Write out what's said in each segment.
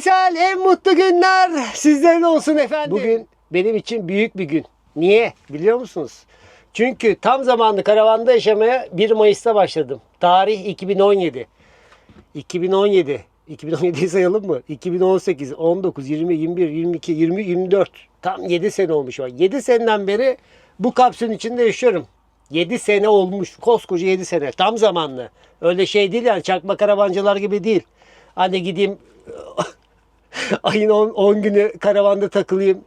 Güzel, en mutlu günler sizlerin olsun efendim. Bugün benim için büyük bir gün. Niye? Biliyor musunuz? Çünkü tam zamanlı karavanda yaşamaya 1 Mayıs'ta başladım. Tarih 2017. 2017. 2017'yi sayalım mı? 2018, 19, 20, 21, 22, 20, 24. Tam 7 sene olmuş. 7 seneden beri bu kapsülün içinde yaşıyorum. 7 sene olmuş. Koskoca 7 sene. Tam zamanlı. Öyle şey değil yani çakma karavancılar gibi değil. Hani gideyim ayın 10, 10 günü karavanda takılayım.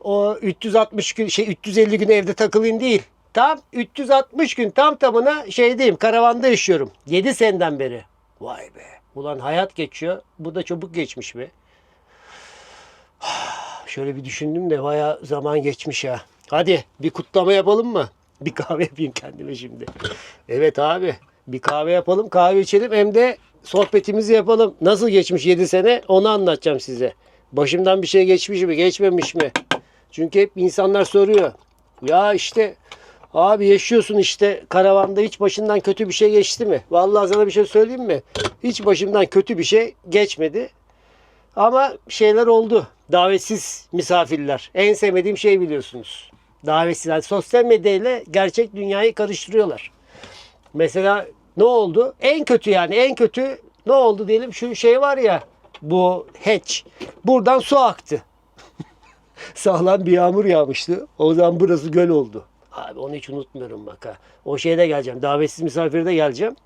O 360 gün şey 350 gün evde takılayım değil. Tam 360 gün tam tamına şeydeyim karavanda yaşıyorum. 7 seneden beri. Vay be. Ulan hayat geçiyor. Bu da çabuk geçmiş be. Şöyle bir düşündüm de baya zaman geçmiş ya. Hadi bir kutlama yapalım mı? Bir kahve yapayım kendime şimdi. Evet abi. Bir kahve yapalım, kahve içelim hem de sohbetimizi yapalım. Nasıl geçmiş 7 sene onu anlatacağım size. Başımdan bir şey geçmiş mi, geçmemiş mi? Çünkü hep insanlar soruyor. Ya işte abi yaşıyorsun işte karavanda hiç başından kötü bir şey geçti mi? Vallahi sana bir şey söyleyeyim mi? Hiç başımdan kötü bir şey geçmedi. Ama şeyler oldu. Davetsiz misafirler. En sevmediğim şey biliyorsunuz. Davetsiz. Yani sosyal medyayla gerçek dünyayı karıştırıyorlar. Mesela ne oldu? En kötü yani en kötü ne oldu diyelim şu şey var ya bu hatch. Buradan su aktı. Sağlam bir yağmur yağmıştı. O zaman burası göl oldu. Abi onu hiç unutmuyorum bak ha. O şeyde geleceğim. Davetsiz misafirde geleceğim.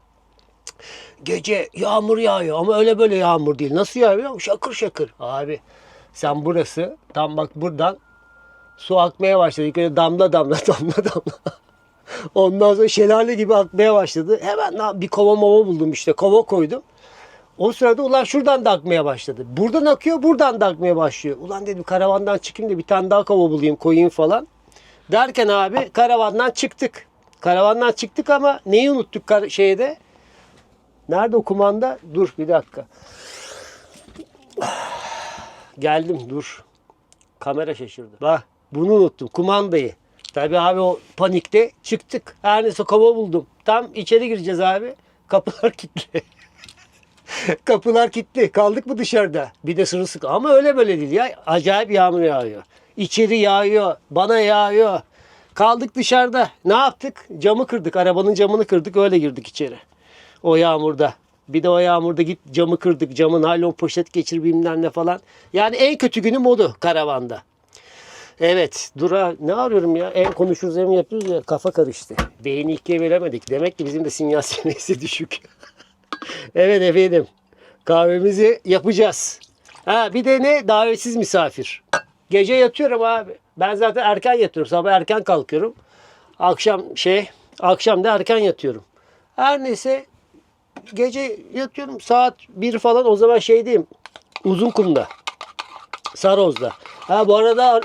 Gece yağmur yağıyor ama öyle böyle yağmur değil. Nasıl yağıyor? Şakır şakır. Abi sen burası tam bak buradan su akmaya başladı. İlk önce damla damla damla damla. Ondan sonra şelale gibi akmaya başladı. Hemen bir kova mava buldum işte. Kova koydum. O sırada ulan şuradan da akmaya başladı. Buradan akıyor, buradan da akmaya başlıyor. Ulan dedim karavandan çıkayım da bir tane daha kova bulayım, koyayım falan. Derken abi karavandan çıktık. Karavandan çıktık ama neyi unuttuk şeyde? Nerede o kumanda? Dur bir dakika. Geldim dur. Kamera şaşırdı. Bak bunu unuttum. Kumandayı. Tabii abi o panikte çıktık. Her neyse kova buldum. Tam içeri gireceğiz abi. Kapılar kilitli. Kapılar kilitli. Kaldık mı dışarıda? Bir de sırılsık. Ama öyle böyle değil ya. Acayip yağmur yağıyor. İçeri yağıyor. Bana yağıyor. Kaldık dışarıda. Ne yaptık? Camı kırdık. Arabanın camını kırdık. Öyle girdik içeri. O yağmurda. Bir de o yağmurda git camı kırdık. Camın naylon poşet geçir bilmem ne falan. Yani en kötü günüm odu karavanda. Evet. Dura ne arıyorum ya? En konuşuruz hem yapıyoruz ya. Kafa karıştı. Beyni ikiye veremedik. Demek ki bizim de sinyal seviyesi düşük. evet efendim. Kahvemizi yapacağız. Ha bir de ne? Davetsiz misafir. Gece yatıyorum abi. Ben zaten erken yatıyorum. Sabah erken kalkıyorum. Akşam şey, akşam da erken yatıyorum. Her neyse gece yatıyorum saat 1 falan o zaman şeydeyim. Uzun kumda. Saroz'da. Ha bu arada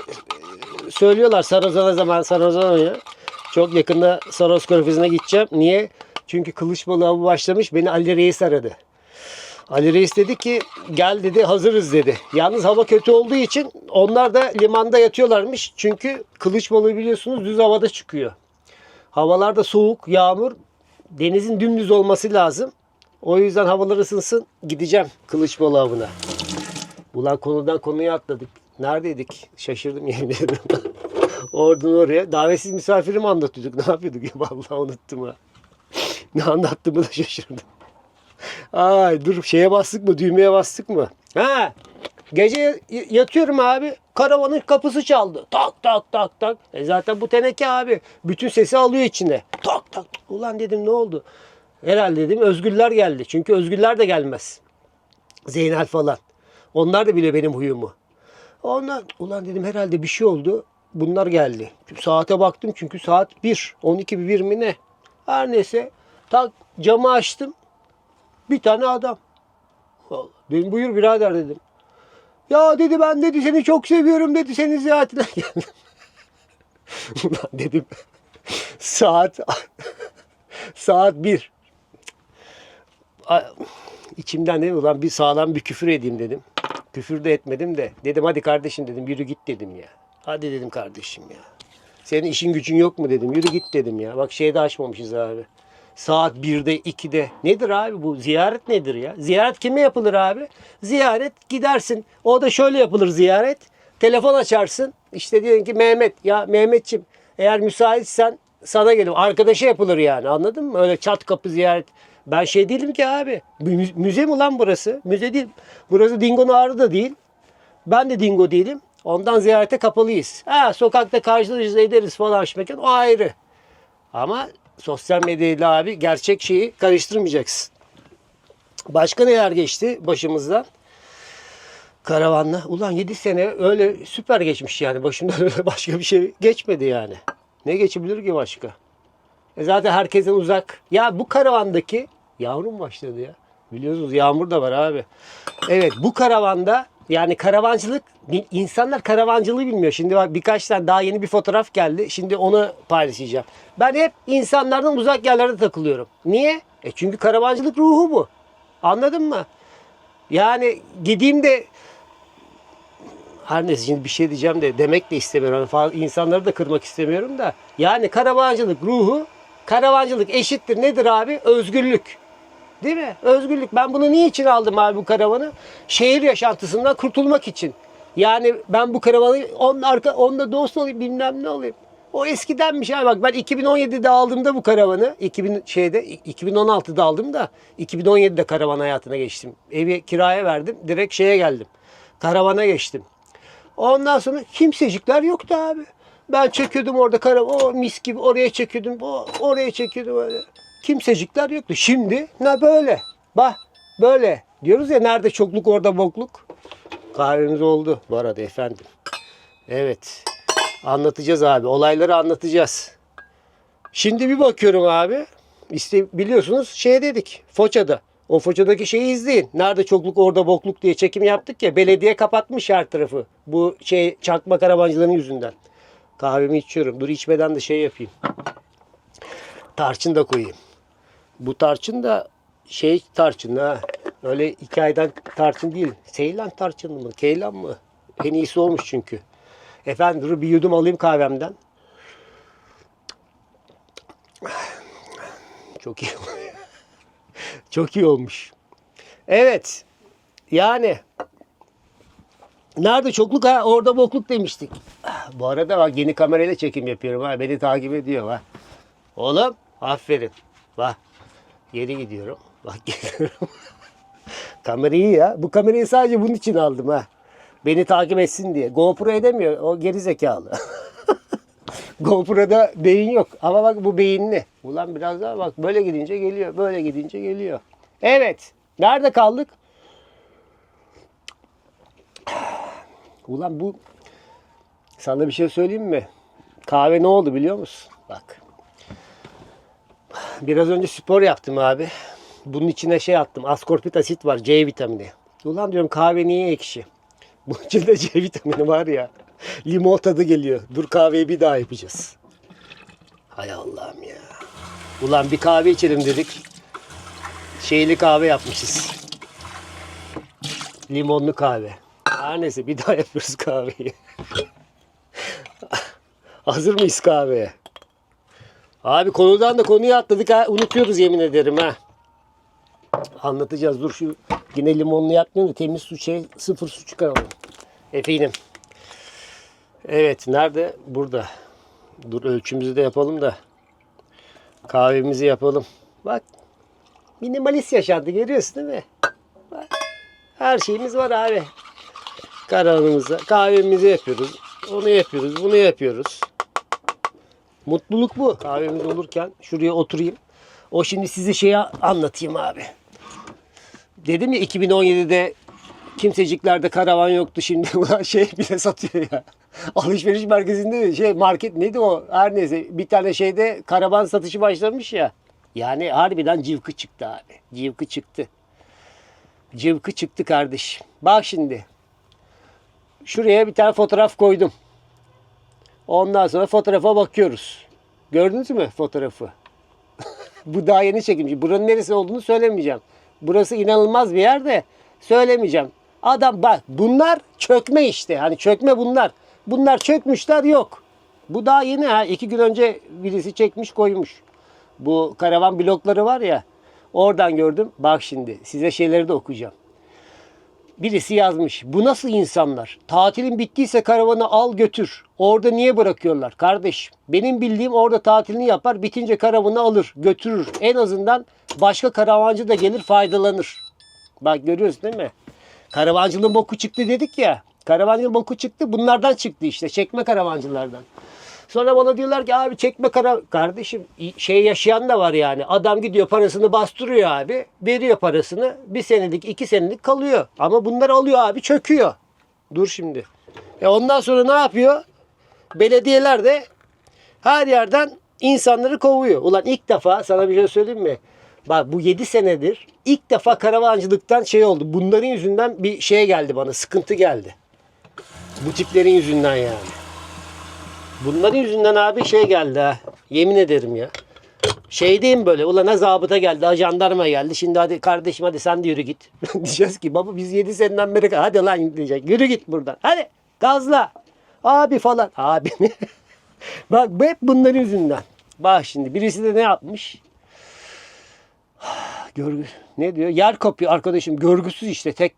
söylüyorlar Saroz'a ne zaman Saroz'a ya. Çok yakında Saroz Körfezi'ne gideceğim. Niye? Çünkü kılıç balığı başlamış. Beni Ali Reis aradı. Ali Reis dedi ki gel dedi hazırız dedi. Yalnız hava kötü olduğu için onlar da limanda yatıyorlarmış. Çünkü kılıç balığı biliyorsunuz düz havada çıkıyor. Havalarda soğuk, yağmur, denizin dümdüz olması lazım. O yüzden havalar ısınsın gideceğim kılıç balığı avına. Ulan konudan konuya atladık. Neredeydik? Şaşırdım yemin ederim. Oradan oraya. Davetsiz misafiri mi anlatıyorduk? Ne yapıyorduk? Ya vallahi unuttum ha. ne anlattığımı da şaşırdım. Ay dur şeye bastık mı? Düğmeye bastık mı? Ha. Gece yatıyorum abi. Karavanın kapısı çaldı. Tak tak tak tak. E zaten bu teneke abi. Bütün sesi alıyor içine. Tak tak. Ulan dedim ne oldu? Herhalde dedim özgürler geldi. Çünkü özgürler de gelmez. Zeynel falan. Onlar da biliyor benim huyumu. Ondan ulan dedim herhalde bir şey oldu. Bunlar geldi. Saate baktım çünkü saat 1. 12 bir 1 mi ne? Her neyse. Tak camı açtım. Bir tane adam. Vallahi Dedim buyur birader dedim. Ya dedi ben dedi seni çok seviyorum dedi senin ziyaretine geldim. Ulan dedim saat saat 1. İçimden dedim ulan bir sağlam bir küfür edeyim dedim. Küfür de etmedim de. Dedim hadi kardeşim dedim yürü git dedim ya. Hadi dedim kardeşim ya. Senin işin gücün yok mu dedim. Yürü git dedim ya. Bak şeyde açmamışız abi. Saat 1'de 2'de. Nedir abi bu? Ziyaret nedir ya? Ziyaret kime yapılır abi? Ziyaret gidersin. O da şöyle yapılır ziyaret. Telefon açarsın. İşte diyelim ki Mehmet. Ya Mehmetçim eğer müsaitsen sana gelirim. Arkadaşa yapılır yani anladın mı? Öyle çat kapı ziyaret. Ben şey değilim ki abi. Mü- Müze mi lan burası? Müze değil. Burası Dingo'nun ağrı da değil. Ben de dingo değilim. Ondan ziyarete kapalıyız. Ha, sokakta karşılaşırız ederiz falan mekan o ayrı. Ama sosyal medyayla abi gerçek şeyi karıştırmayacaksın. Başka neler geçti başımızdan? Karavanla. Ulan 7 sene öyle süper geçmiş yani. Başımdan öyle başka bir şey geçmedi yani. Ne geçebilir ki başka? E zaten herkesten uzak. Ya bu karavandaki yağmur mu başladı ya? Biliyorsunuz yağmur da var abi. Evet bu karavanda yani karavancılık insanlar karavancılığı bilmiyor. Şimdi bak birkaç tane daha yeni bir fotoğraf geldi. Şimdi onu paylaşacağım. Ben hep insanlardan uzak yerlerde takılıyorum. Niye? E çünkü karavancılık ruhu bu. Anladın mı? Yani gideyim de her neyse şimdi bir şey diyeceğim de demek de istemiyorum. İnsanları da kırmak istemiyorum da. Yani karavancılık ruhu, karavancılık eşittir nedir abi? Özgürlük. Değil mi? Özgürlük. Ben bunu niye için aldım abi bu karavanı? Şehir yaşantısından kurtulmak için. Yani ben bu karavanı onun arka onda dost olayım bilmem ne olayım. O eskidenmiş abi bak ben 2017'de aldığımda bu karavanı 2000 şeyde 2016'da aldım da 2017'de karavan hayatına geçtim. Evi kiraya verdim. Direkt şeye geldim. Karavana geçtim. Ondan sonra kimsecikler yoktu abi. Ben çekiyordum orada karavan. O mis gibi oraya çekiyordum. O oraya çekiyordum öyle. Kimsecikler yoktu. Şimdi ne böyle? Bak böyle. Diyoruz ya nerede çokluk orada bokluk. Kahvemiz oldu bu arada efendim. Evet. Anlatacağız abi. Olayları anlatacağız. Şimdi bir bakıyorum abi. İşte biliyorsunuz şey dedik. Foça'da. O Foça'daki şeyi izleyin. Nerede çokluk orada bokluk diye çekim yaptık ya. Belediye kapatmış her tarafı. Bu şey çakma karavancıların yüzünden. Kahvemi içiyorum. Dur içmeden de şey yapayım. Tarçın da koyayım. Bu tarçın da şey tarçın ha. Öyle iki aydan tarçın değil. Seylan tarçın mı? Keylan mı? En iyisi olmuş çünkü. Efendim dur bir yudum alayım kahvemden. Çok iyi. Çok iyi olmuş. Evet. Yani Nerede çokluk ha? Orada bokluk demiştik. Bu arada bak yeni kamerayla çekim yapıyorum ha. Beni takip ediyor ha. Oğlum aferin. Bak geri gidiyorum. Bak geliyorum. Kamera iyi ya. Bu kamerayı sadece bunun için aldım ha. Beni takip etsin diye. GoPro edemiyor. O geri zekalı. GoPro'da beyin yok. Ama bak bu beyinli. Ulan biraz daha bak böyle gidince geliyor. Böyle gidince geliyor. Evet. Nerede kaldık? Ulan bu sana bir şey söyleyeyim mi? Kahve ne oldu biliyor musun? Bak. Biraz önce spor yaptım abi. Bunun içine şey attım. Askorpit asit var. C vitamini. Ulan diyorum kahve niye ekşi? Bunun içinde C vitamini var ya. Limon tadı geliyor. Dur kahveyi bir daha yapacağız. Hay Allah'ım ya. Ulan bir kahve içelim dedik. Şeyli kahve yapmışız. Limonlu kahve. Her neyse bir daha yapıyoruz kahveyi. Hazır mıyız kahveye? Abi konudan da konuya atladık ha. Unutuyoruz yemin ederim ha. Anlatacağız. Dur şu yine limonlu yapmayayım da temiz su şey sıfır su çıkaralım. Efendim. Evet nerede? Burada. Dur ölçümüzü de yapalım da. Kahvemizi yapalım. Bak. Minimalist yaşantı görüyorsun değil mi? Bak. Her şeyimiz var abi. Karavanımıza kahvemizi yapıyoruz. Onu yapıyoruz. Bunu yapıyoruz. Mutluluk bu. Kahvemiz olurken şuraya oturayım. O şimdi size şeyi anlatayım abi. Dedim ya 2017'de kimseciklerde karavan yoktu. Şimdi şey bile satıyor ya. Alışveriş merkezinde şey market neydi o? Her neyse bir tane şeyde karavan satışı başlamış ya. Yani harbiden cıvkı çıktı abi. Cıvkı çıktı. Cıvkı çıktı kardeş. Bak şimdi. Şuraya bir tane fotoğraf koydum. Ondan sonra fotoğrafa bakıyoruz. Gördünüz mü fotoğrafı? Bu daha yeni çekilmiş. Buranın neresi olduğunu söylemeyeceğim. Burası inanılmaz bir yer de söylemeyeceğim. Adam bak bunlar çökme işte. Hani çökme bunlar. Bunlar çökmüşler yok. Bu daha yeni ha. İki gün önce birisi çekmiş koymuş. Bu karavan blokları var ya. Oradan gördüm. Bak şimdi size şeyleri de okuyacağım. Birisi yazmış. Bu nasıl insanlar? Tatilin bittiyse karavanı al götür. Orada niye bırakıyorlar? Kardeşim benim bildiğim orada tatilini yapar. Bitince karavanı alır götürür. En azından başka karavancı da gelir faydalanır. Bak görüyorsun değil mi? Karavancılığın boku çıktı dedik ya. Karavancılığın boku çıktı. Bunlardan çıktı işte. Çekme karavancılardan. Sonra bana diyorlar ki abi çekme kara... Kardeşim şey yaşayan da var yani. Adam gidiyor parasını bastırıyor abi. Veriyor parasını. Bir senelik iki senelik kalıyor. Ama bunlar alıyor abi çöküyor. Dur şimdi. E ondan sonra ne yapıyor? Belediyeler de her yerden insanları kovuyor. Ulan ilk defa sana bir şey söyleyeyim mi? Bak bu 7 senedir ilk defa karavancılıktan şey oldu. Bunların yüzünden bir şey geldi bana. Sıkıntı geldi. Bu tiplerin yüzünden yani. Bunların yüzünden abi şey geldi ha. Yemin ederim ya. Şeydeyim böyle. Ulan ha zabıta geldi. Ha jandarma geldi. Şimdi hadi kardeşim hadi sen de yürü git. Diyeceğiz ki baba biz 7 seneden beri hadi lan diyecek. Yürü git buradan. Hadi gazla. Abi falan. Abi? Bak bu hep bunların yüzünden. Bak şimdi birisi de ne yapmış? Görgü ne diyor? Yer kapıyor arkadaşım. Görgüsüz işte tek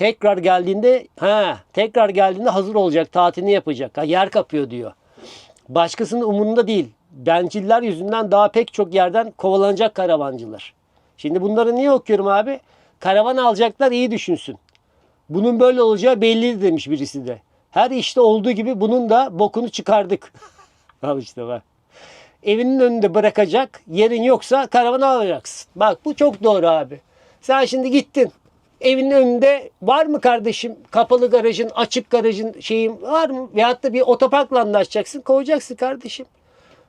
tekrar geldiğinde ha tekrar geldiğinde hazır olacak tatilini yapacak. Ha, yer kapıyor diyor. Başkasının umurunda değil. Benciller yüzünden daha pek çok yerden kovalanacak karavancılar. Şimdi bunları niye okuyorum abi? Karavan alacaklar iyi düşünsün. Bunun böyle olacağı belli demiş birisi de. Her işte olduğu gibi bunun da bokunu çıkardık. Al işte bak. Evinin önünde bırakacak. Yerin yoksa karavanı alacaksın. Bak bu çok doğru abi. Sen şimdi gittin. Evinin önünde var mı kardeşim kapalı garajın, açık garajın şeyin var mı? Veyahut da bir otoparkla anlaşacaksın, koyacaksın kardeşim.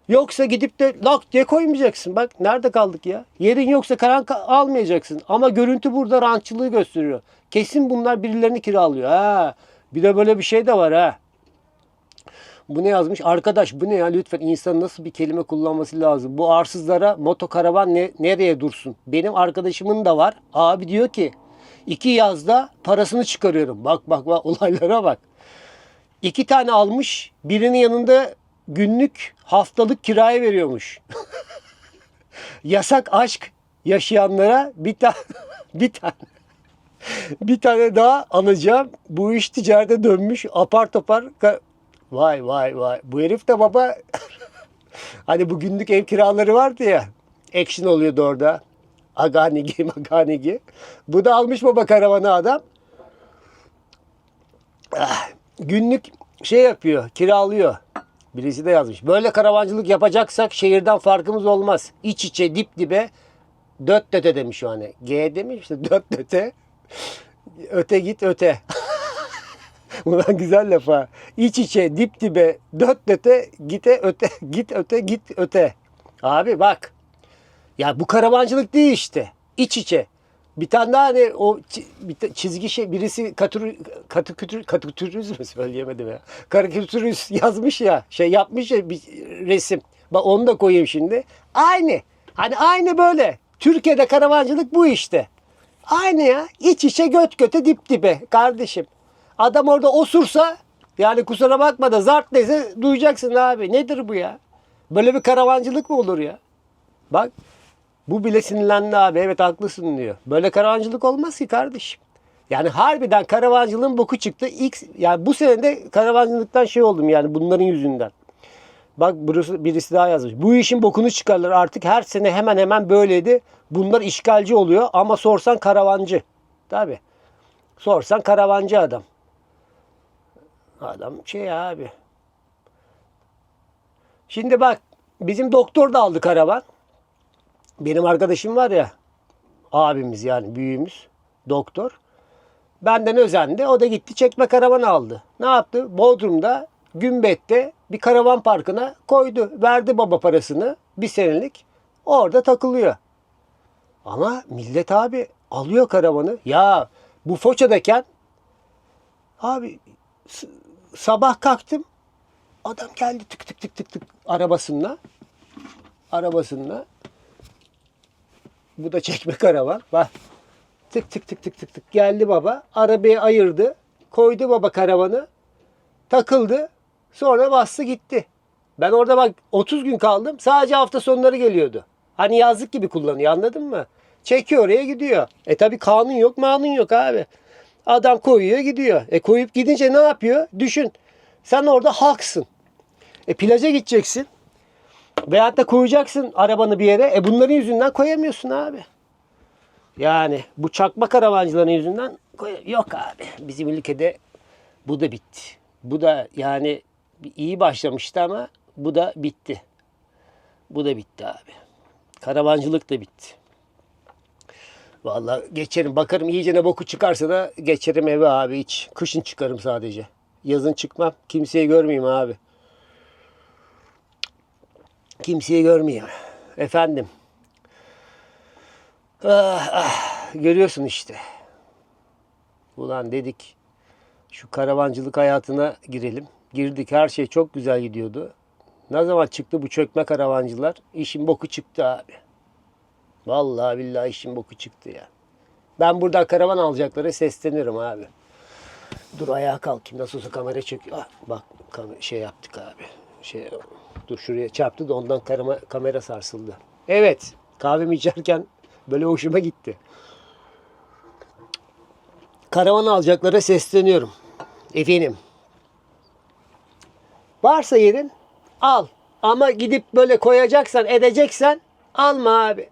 Yoksa gidip de lak diye koymayacaksın. Bak nerede kaldık ya? Yerin yoksa karan ka- almayacaksın. Ama görüntü burada rantçılığı gösteriyor. Kesin bunlar birilerini kiralıyor. Ha. Bir de böyle bir şey de var ha. Bu ne yazmış? Arkadaş bu ne ya lütfen insan nasıl bir kelime kullanması lazım? Bu arsızlara motokaravan ne, nereye dursun? Benim arkadaşımın da var. Abi diyor ki iki yazda parasını çıkarıyorum. Bak bak bak olaylara bak. İki tane almış. Birinin yanında günlük haftalık kiraya veriyormuş. Yasak aşk yaşayanlara bir tane bir tane bir tane daha alacağım. Bu iş ticarete dönmüş. Apar topar Vay vay vay. Bu herif de baba hani bu günlük ev kiraları vardı ya. Action oluyordu orada. Aganigi, Maganigi. Bu da almış baba karavanı adam. Ah, günlük şey yapıyor, kiralıyor. Birisi de yazmış. Böyle karavancılık yapacaksak şehirden farkımız olmaz. İç içe dip dibe dört döte demiş o hani. G demiş işte dört döte. Öte git öte. Ulan güzel laf ha. İç içe dip dibe dört döte gite öte git öte git öte. Abi bak. Ya bu karavancılık değil işte. İç içe. Bir tane daha hani o çizgi şey birisi katür katükütür katükütürüz mü söyleyemedim ya. Karikatürüz yazmış ya şey yapmış ya bir resim. Bak onu da koyayım şimdi. Aynı. Hani aynı böyle. Türkiye'de karavancılık bu işte. Aynı ya. İç içe göt göte dip dibe kardeşim. Adam orada osursa yani kusura bakma da zart neyse duyacaksın abi. Nedir bu ya? Böyle bir karavancılık mı olur ya? Bak bu bile sinirlendi abi. Evet haklısın diyor. Böyle karavancılık olmaz ki kardeşim. Yani harbiden karavancılığın boku çıktı. İlk, yani bu sene de karavancılıktan şey oldum yani bunların yüzünden. Bak birisi, birisi daha yazmış. Bu işin bokunu çıkarlar artık her sene hemen hemen böyleydi. Bunlar işgalci oluyor ama sorsan karavancı. Tabi. Sorsan karavancı adam. Adam şey abi. Şimdi bak bizim doktor da aldı karavan. Benim arkadaşım var ya abimiz yani büyüğümüz doktor. Benden özendi. O da gitti çekme karavan aldı. Ne yaptı? Bodrum'da Gümbet'te bir karavan parkına koydu. Verdi baba parasını bir senelik. Orada takılıyor. Ama millet abi alıyor karavanı. Ya bu Foça'dayken abi sabah kalktım. Adam geldi tık tık tık tık tık arabasında. Arabasında. Bu da çekme karavan. Bak. Tık tık tık tık tık tık geldi baba. Arabayı ayırdı. Koydu baba karavanı. Takıldı. Sonra bastı gitti. Ben orada bak 30 gün kaldım. Sadece hafta sonları geliyordu. Hani yazlık gibi kullanıyor anladın mı? Çekiyor oraya gidiyor. E tabi kanun yok manun yok abi. Adam koyuyor gidiyor. E koyup gidince ne yapıyor? Düşün. Sen orada halksın. E plaja gideceksin. Veyahut da koyacaksın arabanı bir yere. E bunların yüzünden koyamıyorsun abi. Yani bu çakma karavancıların yüzünden yok abi. Bizim ülkede bu da bitti. Bu da yani iyi başlamıştı ama bu da bitti. Bu da bitti abi. Karavancılık da bitti. Vallahi geçerim bakarım iyice ne boku çıkarsa da geçerim eve abi hiç. Kışın çıkarım sadece. Yazın çıkmam. Kimseyi görmeyeyim abi. Kimseyi görmeyeyim. Efendim. Ah, ah, görüyorsun işte. Ulan dedik şu karavancılık hayatına girelim. Girdik her şey çok güzel gidiyordu. Ne zaman çıktı bu çökme karavancılar? İşin boku çıktı abi. Vallahi billahi işin boku çıktı ya. Ben burada karavan alacaklara seslenirim abi. Dur ayağa kalkayım. Nasıl olsa kamera çekiyor. Ah, bak şey yaptık abi. Şey, dur şuraya çarptı da ondan karama, kamera sarsıldı. Evet. Kahvemi içerken böyle hoşuma gitti. Karavan alacaklara sesleniyorum. Efendim. Varsa yerin al. Ama gidip böyle koyacaksan edeceksen alma abi.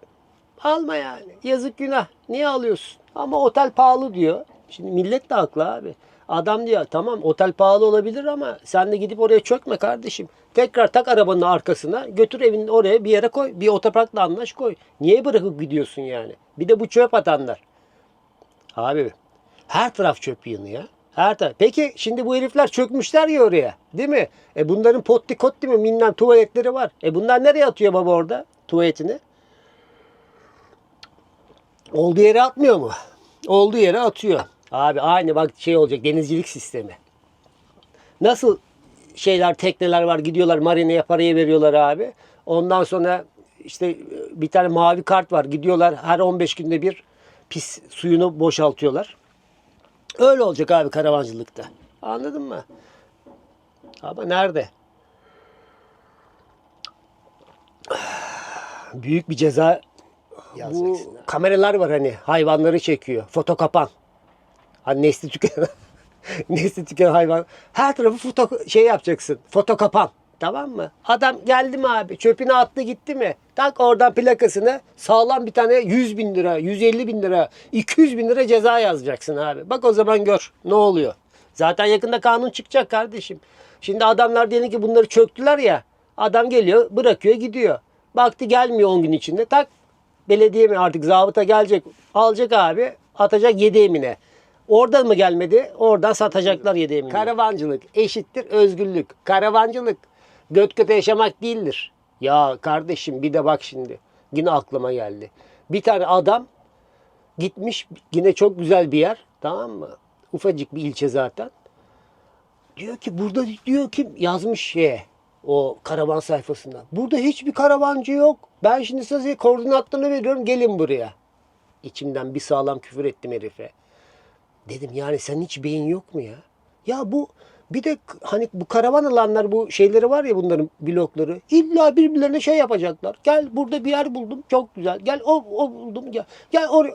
Alma yani. Yazık günah. Niye alıyorsun? Ama otel pahalı diyor. Şimdi millet de haklı abi. Adam diyor tamam otel pahalı olabilir ama sen de gidip oraya çökme kardeşim. Tekrar tak arabanın arkasına götür evin oraya bir yere koy. Bir otoparkla anlaş koy. Niye bırakıp gidiyorsun yani? Bir de bu çöp atanlar. Abi her taraf çöp yığını ya. Her taraf. Peki şimdi bu herifler çökmüşler ya oraya. Değil mi? E bunların potti kotti mi minnan tuvaletleri var. E bunlar nereye atıyor baba orada tuvaletini? Olduğu yere atmıyor mu? Olduğu yere atıyor. Abi aynı bak şey olacak denizcilik sistemi. Nasıl şeyler tekneler var gidiyorlar marineye parayı veriyorlar abi. Ondan sonra işte bir tane mavi kart var gidiyorlar her 15 günde bir pis suyunu boşaltıyorlar. Öyle olacak abi karavancılıkta. Anladın mı? Ama nerede? Büyük bir ceza bu kameralar var hani hayvanları çekiyor. Foto kapan. Hani nesli tükenen nesli tükenen hayvan. Her tarafı foto şey yapacaksın. Foto kapan. Tamam mı? Adam geldi mi abi? Çöpünü attı gitti mi? Tak oradan plakasını sağlam bir tane 100 bin lira, 150 bin lira, 200 bin lira ceza yazacaksın abi. Bak o zaman gör ne oluyor. Zaten yakında kanun çıkacak kardeşim. Şimdi adamlar diyelim ki bunları çöktüler ya. Adam geliyor bırakıyor gidiyor. Baktı gelmiyor 10 gün içinde. Tak belediye mi artık zabıta gelecek alacak abi atacak yedi emine. Oradan mı gelmedi? Oradan satacaklar yedi emine. Karavancılık eşittir özgürlük. Karavancılık göt göte yaşamak değildir. Ya kardeşim bir de bak şimdi. Yine aklıma geldi. Bir tane adam gitmiş yine çok güzel bir yer. Tamam mı? Ufacık bir ilçe zaten. Diyor ki burada diyor kim yazmış şeye o karavan sayfasından. Burada hiçbir karavancı yok. Ben şimdi size koordinatlarını veriyorum gelin buraya. İçimden bir sağlam küfür ettim herife. Dedim yani senin hiç beyin yok mu ya? Ya bu bir de hani bu karavan alanlar bu şeyleri var ya bunların blokları. İlla birbirlerine şey yapacaklar. Gel burada bir yer buldum çok güzel. Gel o, o buldum gel. Gel oraya.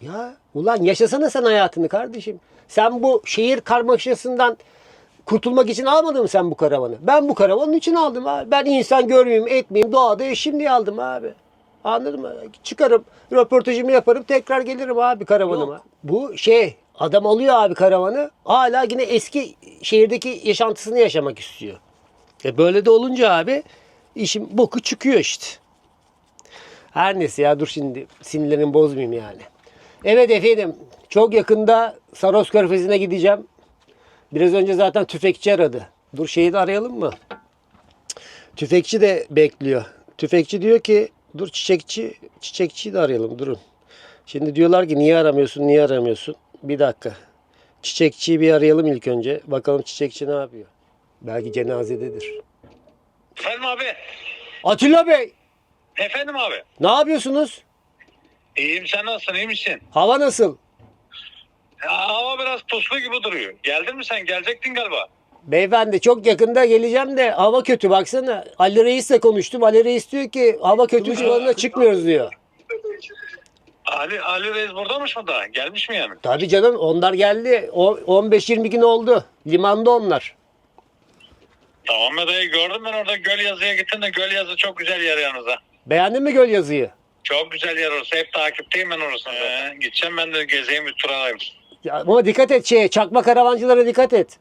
Ya ulan yaşasana sen hayatını kardeşim. Sen bu şehir karmaşasından kurtulmak için almadın mı sen bu karavanı? Ben bu karavanın için aldım abi. Ben insan görmeyeyim, etmeyeyim, doğada yaşayayım diye aldım abi. Anladın mı? Çıkarım, röportajımı yaparım, tekrar gelirim abi karavanıma. Bu şey, adam alıyor abi karavanı, hala yine eski şehirdeki yaşantısını yaşamak istiyor. E böyle de olunca abi işin boku çıkıyor işte. Her neyse ya dur şimdi sinirlerimi bozmayayım yani. Evet efendim çok yakında Saros Körfezi'ne gideceğim. Biraz önce zaten tüfekçi aradı. Dur şeyi de arayalım mı? Tüfekçi de bekliyor. Tüfekçi diyor ki dur çiçekçi çiçekçiyi de arayalım durun. Şimdi diyorlar ki niye aramıyorsun niye aramıyorsun? Bir dakika. Çiçekçiyi bir arayalım ilk önce. Bakalım çiçekçi ne yapıyor? Belki cenazededir. Efendim abi. Atilla Bey Efendim abi. ne yapıyorsunuz? İyiyim sen nasılsın iyi misin? Hava nasıl? Ya, hava biraz puslu gibi duruyor. Geldin mi sen? Gelecektin galiba. Beyefendi çok yakında geleceğim de hava kötü baksana. Ali Reis'le konuştum. Ali Reis diyor ki hava kötü civarına çıkmıyoruz diyor. Ali, Ali Reis buradaymış mı da? Gelmiş mi yani? Tabii canım onlar geldi. O 15-20 gün oldu. Limanda onlar. Tamam be dayı gördüm ben orada göl yazıya gittim de göl yazı çok güzel yer yalnız ha. Beğendin mi göl yazıyı? Çok güzel yer orası. Hep takipteyim ben orasını. Ee, gideceğim ben de gezeyim bir tur alayım. Ya, ama dikkat et şey, çakma karavancılara dikkat et.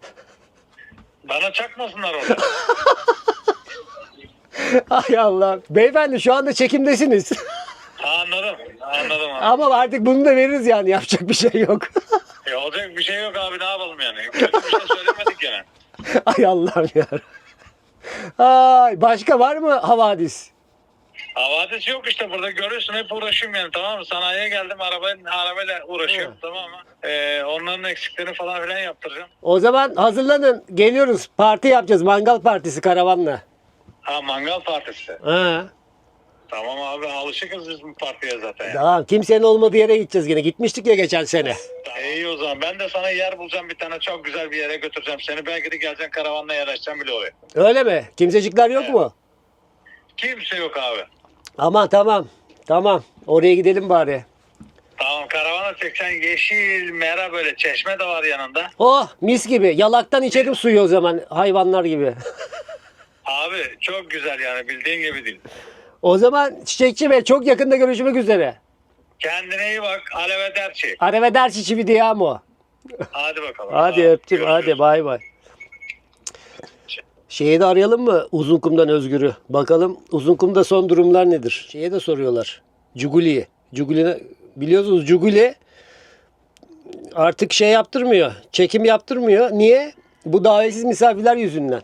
Bana çakmasınlar orada. Ay Allah. Beyefendi şu anda çekimdesiniz. anladım. Anladım abi. ama artık bunu da veririz yani yapacak bir şey yok. E, olacak bir şey yok abi ne yapalım yani. Kötü bir şey söylemedik gene. Ay Allah'ım ya. Ay başka var mı havadis? Havadis yok işte burada görürsün hep uğraşıyorum yani tamam mı? Sanayiye geldim arabayla, arabayla uğraşıyorum Evet. tamam mı? Ee, onların eksiklerini falan filan yaptıracağım. O zaman hazırlanın. Geliyoruz. Parti yapacağız. Mangal partisi karavanla. Ha mangal partisi. Ha. Tamam abi alışıkız biz bu partiye zaten. Ya. Tamam. Kimsenin olmadığı yere gideceğiz yine. Gitmiştik ya geçen sene. İyi o zaman ben de sana yer bulacağım bir tane çok güzel bir yere götüreceğim. Seni belki de geleceksin karavanla yerleşeceğim bile oraya. Öyle mi? Kimsecikler yok mu? Kimse yok abi. Aman tamam. Tamam. Oraya gidelim bari. Tamam karavana çeksen yeşil mera böyle çeşme de var yanında. Oh mis gibi. Yalaktan içelim suyu o zaman. Hayvanlar gibi. Abi çok güzel yani bildiğin gibi değil. O zaman Çiçekçi Bey çok yakında görüşmek üzere. Kendine iyi bak. Aleve derçi. Arrivederci ci vediamo. Hadi bakalım. Hadi öptüm. Hadi bay bay. Şeyi de arayalım mı? Uzunkum'dan Özgür'ü. Bakalım Uzunkum'da son durumlar nedir? Şeye de soruyorlar. Cuguli'yi. Cuguli biliyorsunuz Cuguli artık şey yaptırmıyor. Çekim yaptırmıyor. Niye? Bu davetsiz misafirler yüzünden.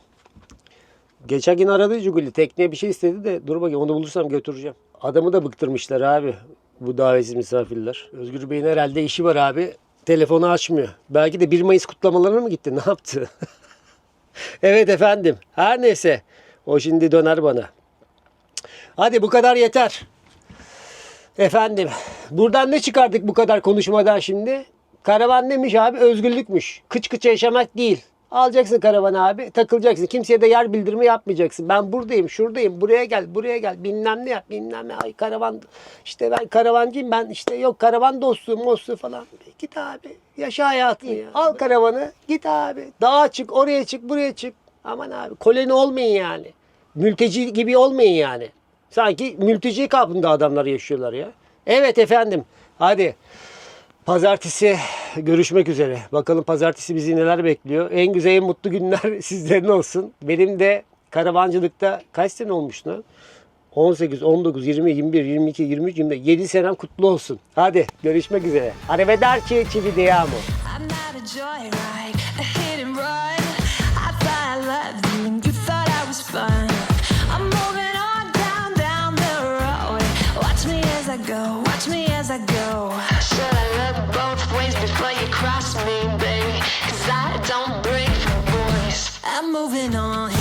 Geçen gün aradı Cuguli. Tekneye bir şey istedi de dur bakayım onu bulursam götüreceğim. Adamı da bıktırmışlar abi. Bu davetsiz misafirler. Özgür Bey'in herhalde işi var abi. Telefonu açmıyor. Belki de 1 Mayıs kutlamalarına mı gitti? Ne yaptı? evet efendim. Her neyse. O şimdi döner bana. Hadi bu kadar yeter. Efendim. Buradan ne çıkardık bu kadar konuşmadan şimdi? Karavan demiş abi özgürlükmüş. Kıç kıça yaşamak değil. Alacaksın karavanı abi takılacaksın. Kimseye de yer bildirimi yapmayacaksın. Ben buradayım şuradayım buraya gel buraya gel bilmem ne yap bilmem ne. Ay karavan işte ben karavancıyım ben işte yok karavan dostluğum dostluğu falan. Git abi yaşa hayatını ya. Al karavanı git abi. Dağa çık oraya çık buraya çık. Aman abi koloni olmayın yani. Mülteci gibi olmayın yani. Sanki mülteci kampında adamlar yaşıyorlar ya. Evet efendim. Hadi. Pazartesi görüşmek üzere. Bakalım pazartesi bizi neler bekliyor. En güzel, en mutlu günler sizlerin olsun. Benim de karavancılıkta kaç sene olmuş lan? 18, 19, 20, 21, 22, 23, 24, 7 senem kutlu olsun. Hadi görüşmek üzere. Arrivederci ci vediamo. I'm not a joyride, on